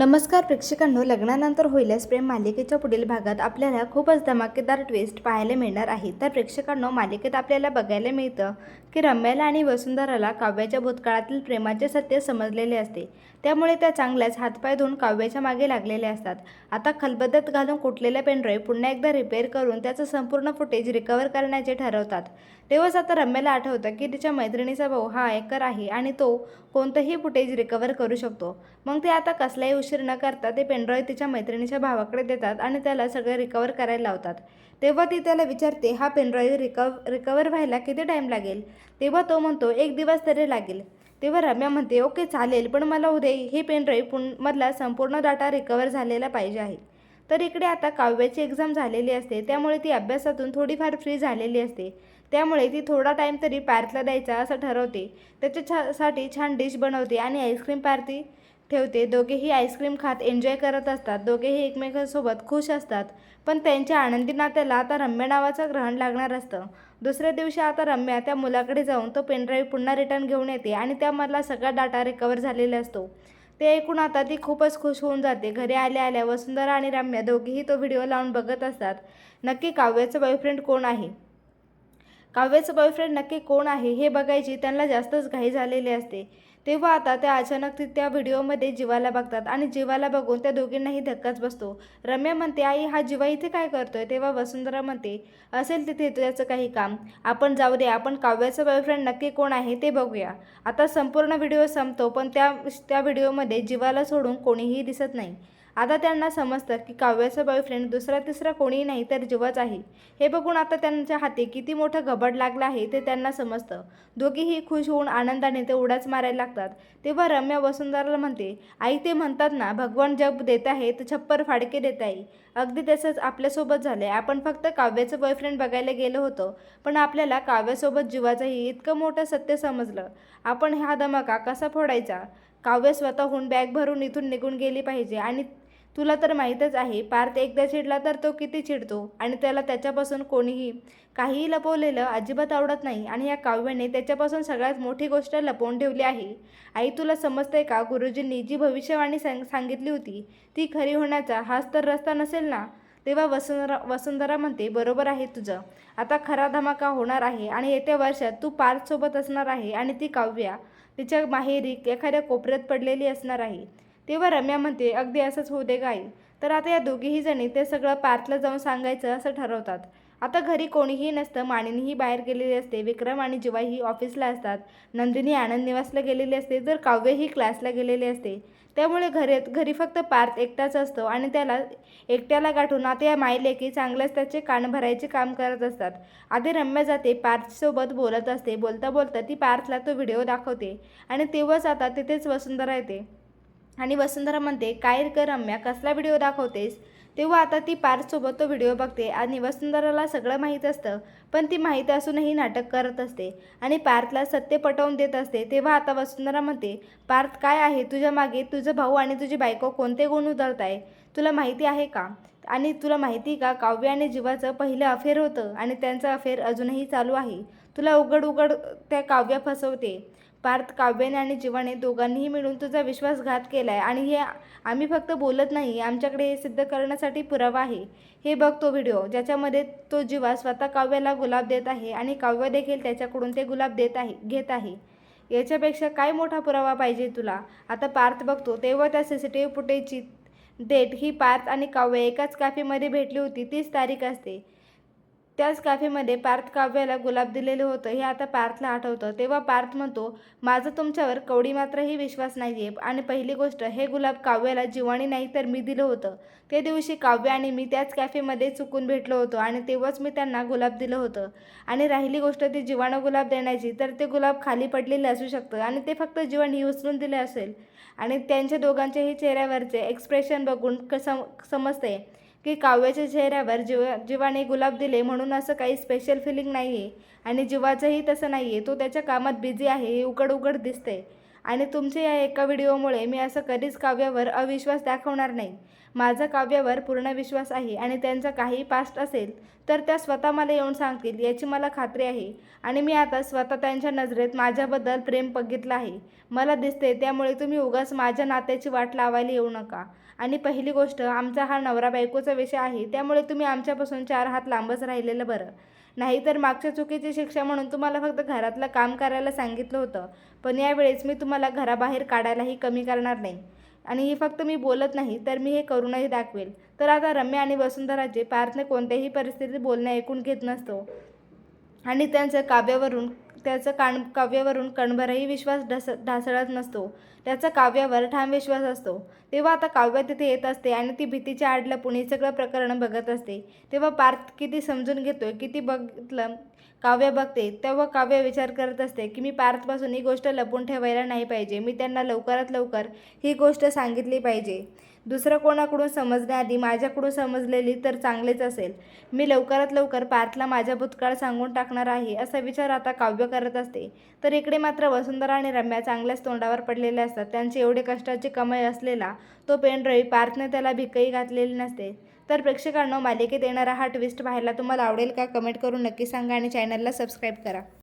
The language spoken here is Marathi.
नमस्कार प्रेक्षकांनो लग्नानंतर होईलच प्रेम मालिकेच्या पुढील भागात आपल्याला खूपच धमाकेदार ट्विस्ट पाहायला मिळणार आहे. तर प्रेक्षकांनो मालिकेत आपल्याला बघायला मिळतं की रम्याला आणि वसुंधराला काव्याच्या भूतकाळातील प्रेमाचे सत्य समजलेले असते. त्यामुळे त्या चांगल्याच हातपाय धुवून काव्याच्या मागे लागलेल्या असतात. आता खलबद्दत घालून कुटलेला पेनड्राईव्ह पुन्हा एकदा रिपेअर करून त्याचं संपूर्ण फुटेज रिकवर करण्याचे ठरवतात. तेव्हाच आता रम्याला आठवतं की तिच्या मैत्रिणीचा भाऊ हा आयकर आहे आणि तो कोणतंही फुटेज रिकवर करू शकतो. मग ते आता कसलाही उशीर न करता ते पेनड्रॉय तिच्या मैत्रिणीच्या भावाकडे देतात आणि त्याला सगळं रिकवर करायला लावतात. तेव्हा ती त्याला विचारते हा पेनड्रॉय रिकव रिकवर व्हायला किती टाईम लागेल? तेव्हा तो म्हणतो एक दिवस तरी लागेल. तेव्हा रम्या म्हणते ओके चालेल पण मला उद्या हे पेनड्राईव्ह पुन मधला संपूर्ण डाटा रिकवर झालेला पाहिजे आहे. तर इकडे आता काव्याची एक्झाम झालेली असते. त्यामुळे ती अभ्यासातून थोडीफार फ्री झालेली असते. त्यामुळे ती थोडा टाईम तरी पार्थला द्यायचा असं ठरवते. त्याच्या छा साठी छान डिश बनवते आणि आईस्क्रीम पार्टी ठेवते. दोघेही आईस्क्रीम खात एन्जॉय करत असतात. दोघेही एकमेकांसोबत खुश असतात. पण त्यांच्या आनंदी नात्याला आता रम्या नावाचं ग्रहण लागणार असतं. दुसऱ्या दिवशी आता रम्या त्या मुलाकडे जाऊन तो पेनड्राईव्ह पुन्हा रिटर्न घेऊन येते आणि त्यामधला सगळा डाटा रिकवर झालेला असतो. ते ऐकून आता ती खूपच खुश होऊन जाते. घरी आल्या आल्या वसुंधरा आणि रम्या दोघेही तो व्हिडिओ लावून बघत असतात. नक्की काव्याचं बॉयफ्रेंड कोण आहे? काव्याचं बॉयफ्रेंड नक्की कोण आहे हे बघायची त्यांना जास्तच घाई झालेली असते. तेव्हा आता त्या अचानक त्या व्हिडिओमध्ये जीवाला बघतात आणि जीवाला बघून त्या दोघींनाही धक्काच बसतो. रम्या म्हणते आई हा जीवा इथे काय करतोय? तेव्हा वसुंधरा म्हणते असेल तिथे त्याचं काही काम. आपण जाऊ दे आपण काव्याचं बॉयफ्रेंड नक्की कोण आहे ते बघूया. आता संपूर्ण व्हिडिओ संपतो पण त्या त्या व्हिडिओमध्ये जीवाला सोडून कोणीही दिसत नाही. आता त्यांना समजतं की काव्याचा बॉयफ्रेंड दुसरा तिसरा कोणीही नाही तर जीवाच आहे. हे बघून आता त्यांच्या हाती किती मोठं घबड लागलं आहे ते त्यांना समजतं. दोघेही खुश होऊन आनंदाने ते उड्याच मारायला लागतात. तेव्हा रम्या वसुंधराला म्हणते आई ते म्हणतात ना भगवान जग देत आहे तर छप्पर फाडके देत आहे. अगदी तसंच आपल्यासोबत झालं आहे आपण फक्त काव्याचं बॉयफ्रेंड बघायला गेलो होतो. पण आपल्याला काव्यासोबत जीवाचंही इतकं मोठं सत्य समजलं. आपण हा धमाका कसा फोडायचा? काव्य स्वतःहून बॅग भरून इथून निघून गेली पाहिजे आणि तुला तर माहीतच आहे पार्थ एकदा चिडला तर तो किती चिडतो आणि त्याला त्याच्यापासून कोणीही काहीही लपवलेलं अजिबात आवडत नाही आणि या काव्याने त्याच्यापासून सगळ्यात मोठी गोष्ट लपवून ठेवली आहे. आई तुला समजतंय का गुरुजींनी जी भविष्यवाणी सांग सांगितली होती ती खरी होण्याचा हाच तर रस्ता नसेल ना? तेव्हा वसुंधरा वसुंधरा म्हणते बरोबर आहे तुझं. आता खरा धमाका होणार आहे आणि येत्या वर्षात तू पार्थसोबत असणार आहे आणि ती काव्या तिच्या माहेरी एखाद्या कोपऱ्यात पडलेली असणार आहे. तेव्हा रम्या म्हणते अगदी असंच होऊ दे गाई. तर आता या दोघीही जणी ते सगळं पार्थला जाऊन सांगायचं असं ठरवतात. आता घरी कोणीही नसतं मानिनीही बाहेर गेलेली असते विक्रम आणि जीवाही ऑफिसला असतात. नंदिनी आनंद निवासला गेलेली असते तर काव्यही क्लासला गेलेली असते. त्यामुळे घरी घरी फक्त पार्थ एकटाच असतो आणि त्याला एकट्याला गाठून आता या मायलेकी चांगलंच त्याचे कान भरायचे काम करत असतात. आधी रम्या जाते पार्थसोबत बोलत असते. बोलता बोलता ती पार्थला तो व्हिडिओ दाखवते आणि तेव्हाच आता तिथेच वसुंधरा येते. आणि वसुंधरा म्हणते काय कर रम्या? कसला व्हिडिओ दाखवतेस? तेव्हा आता ती पार्थसोबत तो व्हिडिओ बघते आणि वसुंधराला सगळं माहीत असतं पण ती माहीत असूनही नाटक करत असते आणि पार्थला सत्य पटवून देत असते. तेव्हा आता वसुंधरा म्हणते पार्थ काय आहे? तुझ्या मागे तुझं भाऊ आणि तुझी बायको कोणते गुण उधळत आहे तुला माहिती आहे का? आणि तुला माहिती का काव्य आणि जीवाचं पहिलं अफेअर होतं आणि त्यांचं अफेअर अजूनही चालू आहे. तुला उघड उघड त्या काव्य फसवते. पार्थ काव्याने आणि जीवाने दोघांनीही मिळून तुझा विश्वासघात केला आहे आणि हे आम्ही फक्त बोलत नाही आमच्याकडे हे सिद्ध करण्यासाठी पुरावा आहे. हे बघ तो व्हिडिओ ज्याच्यामध्ये तो जीवा स्वतः काव्याला गुलाब देत आहे आणि काव्य देखील त्याच्याकडून ते गुलाब देत आहे घेत आहे. याच्यापेक्षा काय मोठा पुरावा पाहिजे तुला? आता पार्थ बघतो तेव्हा त्या सी सी टी व्ही फुटेजची डेट ही पार्थ आणि काव्य एकाच कॅफेमध्ये भेटली होती तीच तारीख असते. त्याच कॅफेमध्ये पार्थ काव्याला गुलाब दिलेलं होतं हे आता पार्थला आठवतं. तेव्हा पार्थ म्हणतो माझं तुमच्यावर कवडी मात्रही विश्वास नाही आहे आणि पहिली गोष्ट हे गुलाब काव्याला जीवाणी नाही तर मी दिलं होतं. ते दिवशी काव्य आणि मी त्याच कॅफेमध्ये चुकून भेटलो होतो आणि तेव्हाच मी त्यांना गुलाब दिलं होतं. आणि राहिली गोष्ट ती जीवाणू गुलाब देण्याची तर ते गुलाब खाली पडलेलं असू शकतं आणि ते फक्त जीवाणी उचलून दिले असेल. आणि त्यांच्या दोघांच्याही चेहऱ्यावरचे एक्सप्रेशन बघून कसं समजते की काव्याच्या चेहऱ्यावर जीव जीवाने गुलाब दिले म्हणून असं काही स्पेशल फिलिंग नाही आहे आणि जीवाचंही तसं नाही आहे तो त्याच्या कामात बिझी आहे. हे उघड उघड दिसते आणि तुमच्या या एका व्हिडिओमुळे मी असं कधीच काव्यावर अविश्वास दाखवणार नाही. माझा काव्यावर पूर्ण विश्वास आहे आणि त्यांचा काही पास्ट असेल तर त्या स्वतः मला येऊन सांगतील याची मला खात्री आहे. आणि मी आता स्वतः त्यांच्या नजरेत माझ्याबद्दल प्रेम बघितलं आहे. मला दिसते त्यामुळे तुम्ही उगाच माझ्या नात्याची वाट लावायला येऊ नका. आणि पहिली गोष्ट आमचा हा नवरा बायकोचा विषय आहे त्यामुळे तुम्ही आमच्यापासून चार हात लांबच राहिलेलं बरं. नाहीतर मागच्या चुकीची शिक्षा म्हणून तुम्हाला फक्त घरातलं काम करायला सांगितलं होतं. पण यावेळेस मी तुम्हाला घराबाहेर काढायलाही कमी करणार नाही. आणि हे फक्त मी बोलत नाही तर मी हे करूनही दाखवेल. तर आता रम्या आणि वसुंधराचे पार्थने कोणत्याही परिस्थितीत बोलणे ऐकून घेत नसतो. आणि त्यांचं काव्यावरून त्याचं कान काव्यावरून कणभरही विश्वास ढस ढासळत नसतो. त्याचा काव्यावर ठाम विश्वास असतो. तेव्हा आता काव्य तिथे येत असते आणि ती भीतीच्या आड लपून हे सगळं प्रकरण बघत असते. तेव्हा पार्थ किती समजून घेतोय किती बघितलं काव्य बघते तेव्हा काव्य विचार करत असते की मी पार्थपासून ही गोष्ट लपून ठेवायला नाही पाहिजे. मी त्यांना लवकरात लवकर ही गोष्ट सांगितली पाहिजे. दुसरं कोणाकडून समजण्याआधी माझ्याकडून समजलेली तर चांगलेच असेल. मी लवकरात लवकर पार्थला माझ्या भूतकाळ सांगून टाकणार आहे असा विचार आता काव्य करत असते. तर इकडे मात्र वसुंधरा आणि रम्या चांगल्याच तोंडावर पडलेल्या असतात. त्यांचे एवढे कष्टाची कमाई असलेला तो पेनड्राईव्ह पार्थने त्याला भिकही घातलेली नसते. तर प्रेक्षकांना मालिकेत येणारा हा ट्विस्ट पाहायला तुम्हाला आवडेल का? कमेंट करून नक्की सांगा आणि चॅनलला सबस्क्राईब करा.